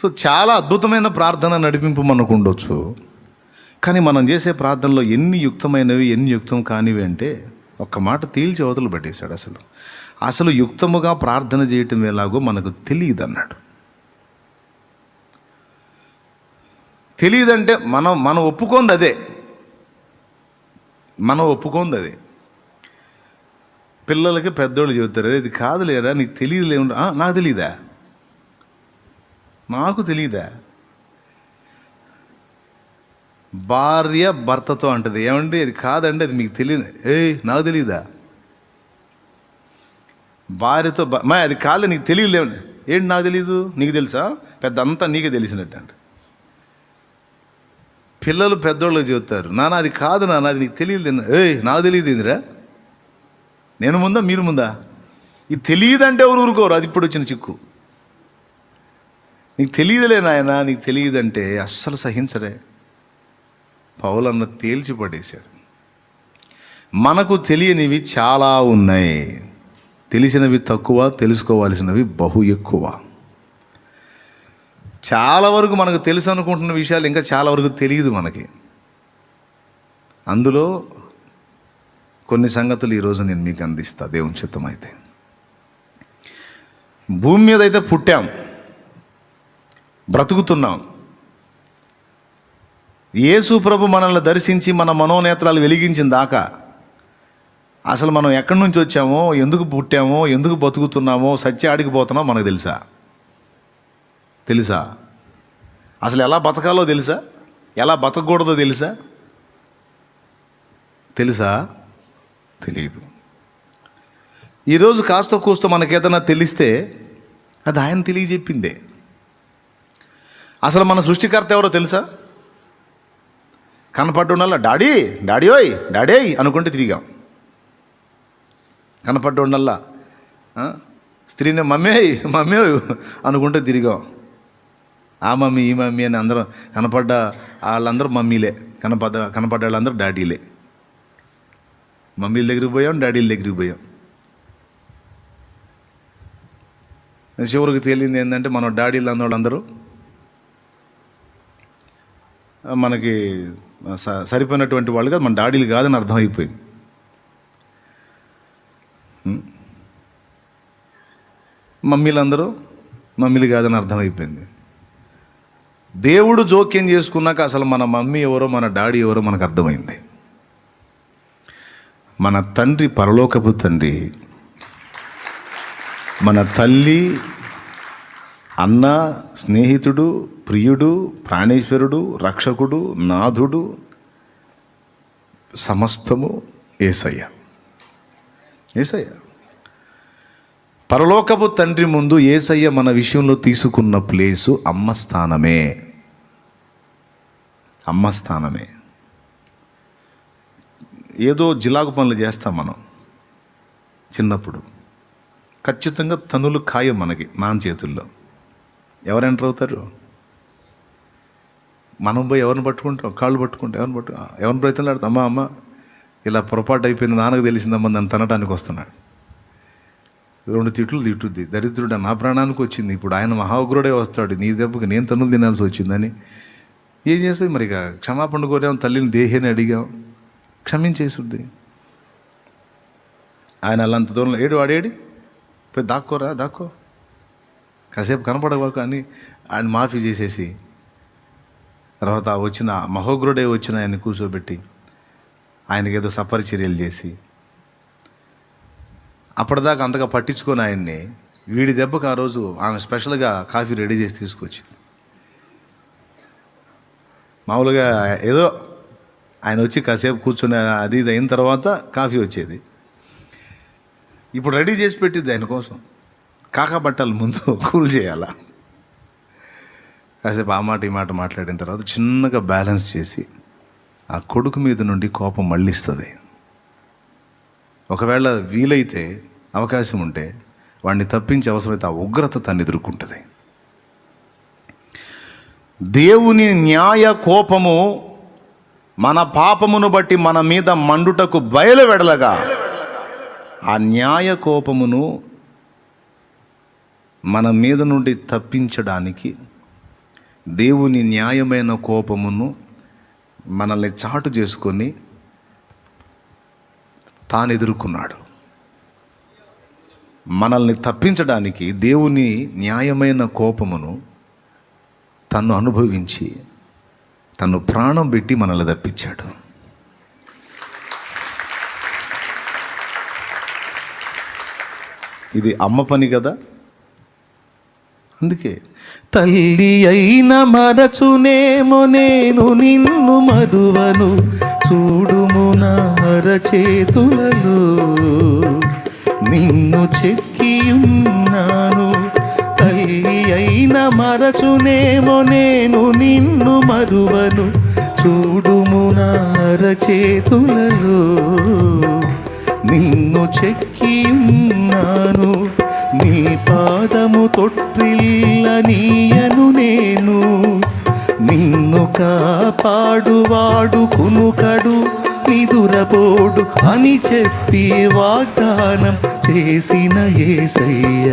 So చాలా అద్భుతమైన ప్రార్థన నడిపింపు మనకు ఉండొచ్చు కానీ మనం చేసే ప్రార్థనలో ఎన్ని యుక్తమైనవి ఎన్ని యుక్తం కానివి అంటే ఒక్క మాట తేల్చి అవతలు పెట్టేశాడు అసలు. అసలు యుక్తముగా ప్రార్థన చేయటం ఎలాగో మనకు తెలియదు అన్నాడు తెలియదంటే మనం మనం ఒప్పుకోంది అదే. మనం ఒప్పుకోంది అదే. పిల్లలకి పెద్దోళ్ళు చెబుతారు ఇది కాదు లేరా నీకు తెలియదులే నాకు తెలియదా నాకు తెలియదా భార్య భర్తతో అంటది. ఏమండి? అది కాదండి అది మీకు తెలియదు ఏ నాకు తెలియదా భార్యతో మా అది కాదు నీకు తెలియదు ఏంటి నాకు తెలియదు నీకు తెలుసా? పెద్ద అంతా నీకే తెలిసినట్టు అండి పిల్లలు పెద్దోళ్ళకి చెబుతారు. నాన్న అది కాదు నాన్న అది నీకు తెలియదు ఏయ్ నాకు తెలియదు ఇందిరా నేను ముందా మీరు ముందా? ఇది తెలియదంటే ఎవరు ఊరుకోరు? అది ఇప్పుడు వచ్చిన చిక్కు. నీకు తెలియదులే నాయన నీకు తెలియదంటే అస్సలు సహించరే. పౌలన్న తేల్చి పడేశాడు మనకు తెలియనివి చాలా ఉన్నాయి. తెలిసినవి తక్కువ తెలుసుకోవాల్సినవి బహు ఎక్కువ. చాలా వరకు మనకు తెలుసు అనుకుంటున్న విషయాలు ఇంకా చాలా వరకు తెలియదు మనకి. అందులో కొన్ని సంగతులు ఈరోజు నేను మీకు అందిస్తా దేవుని చిత్తం అయితే భూమి మీద అయితే పుట్టాం. బ్రతుకుతున్నాం. యేసు ప్రభు మనల్ని దర్శించి మన మనోనేత్రాలు వెలిగించిన దాకా అసలు మనం ఎక్కడి నుంచి వచ్చామో ఎందుకు పుట్టామో ఎందుకు బతుకుతున్నామో సత్య ఆడికి పోతున్నామో మనకు తెలుసా? తెలుసా? అసలు ఎలా బతకాలో తెలుసా? ఎలా బతకూడదో తెలుసా? తెలుసా? తెలియదు ఈరోజు కాస్త కూస్త మనకేదైనా తెలిస్తే అది ఆయన తెలియజెప్పిందే. అసలు మన సృష్టికర్త ఎవరో తెలుసా? కనపడ్డుండాల డాడీ డాడీ ఓయ్ డాడీ అనుకుంటే తిరిగాం. కనపడ్డుండల్లా ఆ? స్త్రీని మమ్మీ మమ్మీ అనుకుంటే తిరిగాం. ఆ మమ్మీ ఈ మమ్మీ అని అందరం కనపడ్డ వాళ్ళందరూ మమ్మీలే. కనపడ్డ కనపడ్డ వాళ్ళందరూ డాడీలే. మమ్మీల దగ్గరికి పోయాం డాడీల దగ్గరికి పోయాం. చివరికి తేలింది ఏంటంటే మన డాడీలు అన్న మనకి స- సరిపోయినటువంటి వాళ్ళు కాదు మన డాడీలు కాదని అర్థమైపోయింది. మమ్మీలందరూ మమ్మీలు కాదని అర్థమైపోయింది. దేవుడు జోక్యం చేసుకున్నాక అసలు మన మమ్మీ ఎవరో మన డాడీ ఎవరో మనకు అర్థమైంది. మన తండ్రి పరలోకపు తండ్రి మన తల్లి అన్న స్నేహితుడు ప్రియుడు ప్రాణేశ్వరుడు రక్షకుడు నాథుడు సమస్తము ఏసయ్య. ఏసయ్య. పరలోకపు తండ్రి ముందు ఏసయ్య మన విషయంలో తీసుకున్న ప్లేసు అమ్మ స్థానమే. అమ్మ స్థానమే. ఏదో జిలాగు పనులు చేస్తాం మనం చిన్నప్పుడు. ఖచ్చితంగా తనులు ఖాయం మనకి నాన్న చేతుల్లో. ఎవరు ఎంటర్ అవుతారు? మనం పోయి ఎవరిని పట్టుకుంటాం? కాళ్ళు పట్టుకుంటాం. ఎవరిని పట్టు ఎవరిని ప్రయత్నం అమ్మా అమ్మ ఇలా పొరపాటు అయిపోయింది నాన్నకు తెలిసిందమ్మా నన్ను తనడానికి వస్తున్నాడు రెండు తిట్లు తిట్టుద్ది. దరిద్రుడు నా ప్రాణానికి వచ్చింది. ఇప్పుడు ఆయన మహాగ్రుడే వస్తాడు. నీ దెబ్బకి నేను తన్నులు తినాల్సి వచ్చిందని. ఏం చేస్తుంది మరి ఇక? క్షమాపణ కోరాం తల్లిని దేహేని అడిగాం. క్షమించేసుద్ది. ఆయన అలాంత దూరంలో ఏడు వాడేడి? పోయి దాక్కోరా దాక్కో. కాసేపు కనపడవాకు అని ఆయన మాఫీ చేసేసి తర్వాత వచ్చిన మహోగ్రుడే వచ్చిన ఆయన కూర్చోబెట్టి ఆయనకి ఏదో సపరిచర్యలు చేసి అప్పటిదాకా అంతగా పట్టించుకొని ఆయన్ని వీడి దెబ్బకు ఆ రోజు ఆమె స్పెషల్గా కాఫీ రెడీ చేసి తీసుకొచ్చింది. మామూలుగా ఏదో ఆయన వచ్చి కాసేపు కూర్చుని అది ఇది అయిన తర్వాత కాఫీ వచ్చేది. ఇప్పుడు రెడీ చేసి పెట్టింది ఆయన కోసం. కాకా ముందు కూల్ చేయాలా? కాసేపు ఆ మాట ఈ మాట మాట్లాడిన తర్వాత చిన్నగా బ్యాలెన్స్ చేసి ఆ కొడుకు మీద నుండి కోపం మళ్ళిస్తుంది. ఒకవేళ వీలైతే అవకాశం ఉంటే వాడిని తప్పించే అవసరమైతే ఆ ఉగ్రత తను ఎదుర్కొంటుంది. దేవుని న్యాయ కోపము మన పాపమును బట్టి మన మీద మండుటకు బయలువెడలగా ఆ న్యాయ కోపమును మన మీద నుండి తప్పించడానికి దేవుని న్యాయమైన కోపమును మనల్ని చాటు చేసుకొని తాను ఎదుర్కొన్నాడు. మనల్ని తప్పించడానికి దేవుని న్యాయమైన కోపమును తను అనుభవించి తను ప్రాణం పెట్టి మనల్ని తప్పించాడు. ఇది అమ్మ పని కదా? అందుకే తల్లి అయిన మరచునేమో నేను నిన్ను మరువను. చూడుము నార అరచేతులలో. నిన్ను చెక్కియున్నాను. తల్లి అయిన మరచునేమో నేను నిన్ను మరువను. చూడుము నార చేతులలో నిన్ను చెక్కియున్నాను. ఉన్నాను పాదము తొట్టిల్లనీయను నేను. నిన్ను కాపాడువాడు కునుకడు నిదురపోడు అని చెప్పి వాగ్దానం చేసిన ఏసయ్య.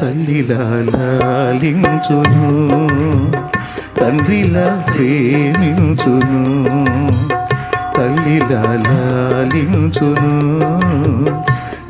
తల్లిలా లాలించును తండ్రిలా ప్రేమించును. తల్లిలా లాలించును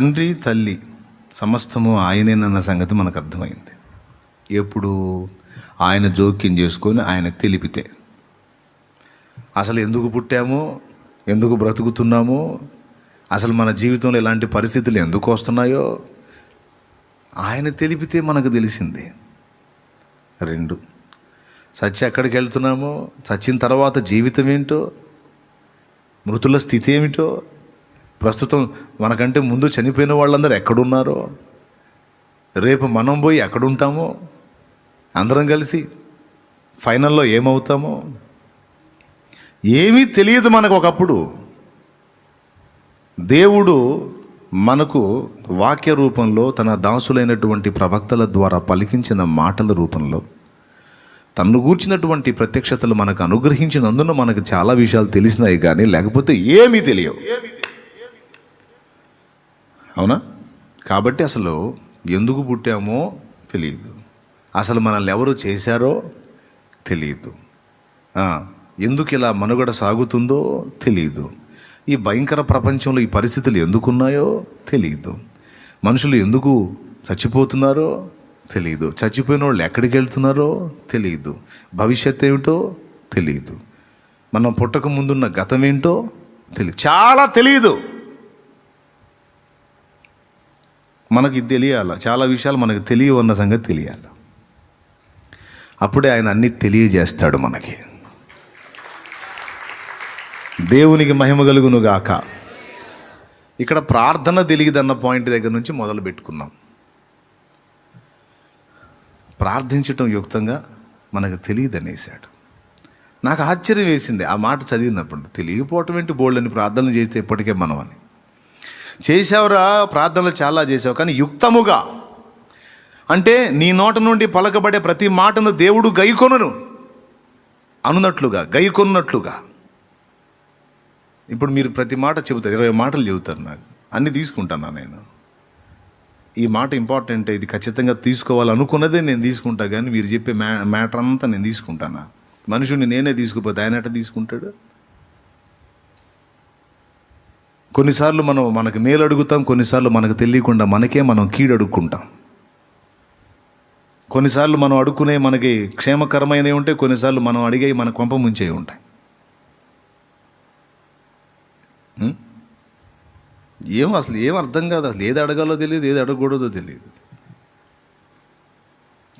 తండ్రి తల్లి సమస్తము ఆయనేనన్న సంగతి మనకు అర్థమైంది ఎప్పుడు ఆయన జోక్యం చేసుకొని ఆయన తెలిపితే. అసలు ఎందుకు పుట్టామో ఎందుకు బ్రతుకుతున్నామో అసలు మన జీవితంలో ఇలాంటి పరిస్థితులు ఎందుకు వస్తున్నాయో ఆయన తెలిపితే మనకు తెలిసింది. రెండు చచ్చి ఎక్కడికి వెళ్తున్నామో చచ్చిన తర్వాత జీవితం ఏంటో మృతుల స్థితి ఏమిటో ప్రస్తుతం మనకంటే ముందు చనిపోయిన వాళ్ళందరూ ఎక్కడున్నారో? రేపు మనం పోయి ఎక్కడుంటామో? అందరం కలిసి ఫైనల్లో ఏమవుతామో? ఏమీ తెలియదు మనకు ఒకప్పుడు. దేవుడు మనకు వాక్య రూపంలో తన దాసులైనటువంటి ప్రవక్తల ద్వారా పలికించిన మాటల రూపంలో తన్ను గూర్చినటువంటి ప్రత్యక్షతలు మనకు అనుగ్రహించినందున మనకు చాలా విషయాలు తెలిసినాయి కానీ లేకపోతే ఏమీ తెలియవు. అవునా? కాబట్టి అసలు ఎందుకు పుట్టామో తెలియదు. అసలు మనల్ని ఎవరు చేశారో తెలియదు. ఎందుకు ఇలా మనుగడ సాగుతుందో తెలియదు. ఈ భయంకర ప్రపంచంలో ఈ పరిస్థితులు ఎందుకున్నాయో తెలియదు. మనుషులు ఎందుకు చచ్చిపోతున్నారో తెలియదు. చచ్చిపోయిన వాళ్ళు ఎక్కడికి వెళ్తున్నారో తెలియదు. భవిష్యత్ ఏమిటో తెలియదు. మనం పుట్టక ముందున్న గతం ఏంటో తెలియదు. చాలా తెలియదు. మనకి తెలియాలి? చాలా విషయాలు మనకు తెలియవన్న సంగతి తెలియాలి? అప్పుడే ఆయన అన్ని తెలియజేస్తాడు మనకి. దేవునికి మహిమ కలుగును గాక ఇక్కడ ప్రార్థన తెలియదన్న పాయింట్ దగ్గర నుంచి మొదలు పెట్టుకున్నాం. ప్రార్థించటం యుక్తంగా మనకు తెలియదు అనేసాడు నాకు ఆశ్చర్యం వేసింది. ఆ మాట చదివినప్పుడు తెలియకపోవటం ఏంటి బోల్డని ప్రార్థన చేస్తే ఇప్పటికే మనం అని చేసావురా ప్రార్థనలు చాలా చేసావు కానీ యుక్తముగా. అంటే నీ నోట నుండి పలకబడే ప్రతి మాటను దేవుడు గైకొనను. అనున్నట్లుగా గైకొన్నట్లుగా ఇప్పుడు మీరు ప్రతి మాట చెబుతారు ఇరవై మాటలు చెబుతారు నాకు. అన్నీ తీసుకుంటాను నేను? ఈ మాట ఇంపార్టెంట్ ఇది ఖచ్చితంగా తీసుకోవాలనుకున్నదే నేను తీసుకుంటా కానీ మీరు చెప్పే మ్యా మ్యాటర్ అంతా నేను తీసుకుంటానా? మనుషుని నేనే తీసుకుపోతే ఆయన ఎట్ట తీసుకుంటాడు? కొన్నిసార్లు మనం మనకు మేలు అడుగుతాం కొన్నిసార్లు మనకు తెలియకుండా మనకే మనం కీడు అడుక్కుంటాం కొన్నిసార్లు మనం అడుక్కునే మనకి క్షేమకరమైనవి ఉంటాయి కొన్నిసార్లు మనం అడిగే మన కొంప ముంచేవి ఉంటాయి. ఏం అసలు ఏం అర్థం కాదు అసలు ఏది అడగాలో తెలియదు ఏది అడగకూడదో తెలియదు.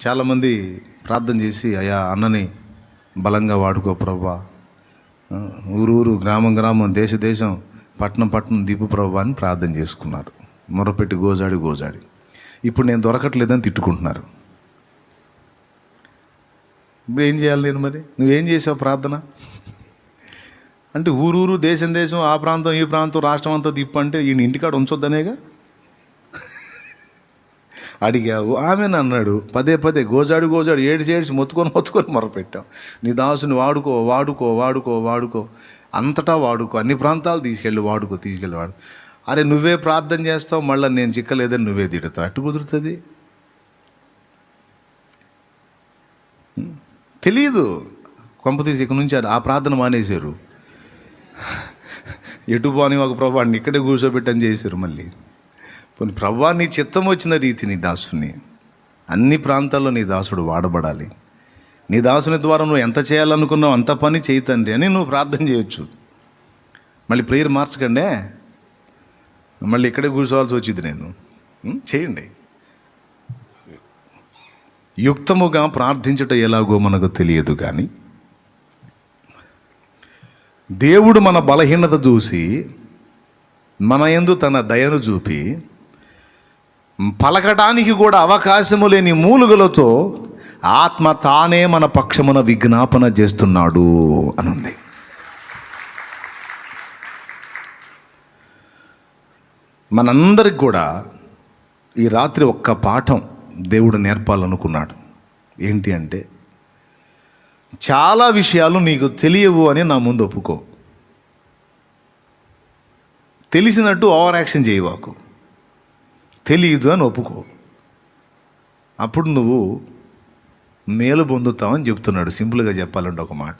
చాలామంది ప్రార్థన చేసి అయా అన్నని బలంగా వాడుకో ప్రభా. ఊరు ఊరు గ్రామం గ్రామం దేశ దేశం పట్టణం పట్టణం దీపు ప్రభా అని ప్రార్థన చేసుకున్నారు. మొరపెట్టి గోజాడి గోజాడి. ఇప్పుడు నేను దొరకట్లేదని తిట్టుకుంటున్నారు. ఇప్పుడు ఏం చేయాలి నేను మరి? నువ్వేం చేసావు ప్రార్థన? అంటే ఊరూరు దేశం దేశం ఆ ప్రాంతం ఈ ప్రాంతం రాష్ట్రం అంతా తిప్పు అంటే ఈయన ఇంటికాడ ఉంచొద్దనేగా? అడిగావు. ఆమెను అన్నాడు పదే పదే గోజాడు గోజాడు ఏడిచి ఏడిసి మొత్తుకొని మొత్తుకొని మొరపెట్టాం. నీ దాసుని వాడుకో వాడుకో వాడుకో వాడుకో. అంతటా వాడుకో. అన్ని ప్రాంతాలు తీసుకెళ్ళి వాడుకో తీసుకెళ్ళి వాడు అరే నువ్వే ప్రార్థన చేస్తావు మళ్ళీ నేను చిక్కలేదని నువ్వే తిడతావు. అట్టు కుదురుతుంది? తెలియదు కొంపతీసి ఇక్కడ నుంచి ఆ ప్రార్థన మానేశారు. ఎటు పోని ఒక ప్రభాన్ని ఇక్కడే కూర్చోబెట్టని చేశారు మళ్ళీ. పోనీ ప్రభా నీ చిత్తం వచ్చిన రీతి నీ దాసుని. అన్ని ప్రాంతాల్లో నీ దాసుడు వాడబడాలి. నీ దాసుని ద్వారా నువ్వు ఎంత చేయాలనుకున్నావు అంత పని చేయి తండ్రి అని నువ్వు ప్రార్థన చేయొచ్చు. మళ్ళీ ప్రేయర్ మార్చకండే. మళ్ళీ ఇక్కడే కూర్చోవాల్సి వచ్చింది నేను. చేయండి. యుక్తముగా ప్రార్థించటం ఎలాగో మనకు తెలియదు కానీ దేవుడు మన బలహీనత చూసి మన ఎందు తన దయను చూపి పలకడానికి కూడా అవకాశము లేని మూలుగలతో ఆత్మ తానే మన పక్షమున విజ్ఞాపన చేస్తున్నాడు అనుంది. మనందరికి కూడా ఈ రాత్రి ఒక్క పాఠం దేవుడు నేర్పాలనుకున్నాడు. ఏంటి అంటే చాలా విషయాలు నీకు తెలియవు అని నా ముందు ఒప్పుకో. తెలిసినట్టు ఓవర్ యాక్షన్ చేయవాకు తెలియదు అని ఒప్పుకో. అప్పుడు నువ్వు మేలు పొందుతావని చెప్తున్నాడు. సింపుల్గా చెప్పాలంటే ఒక మాట.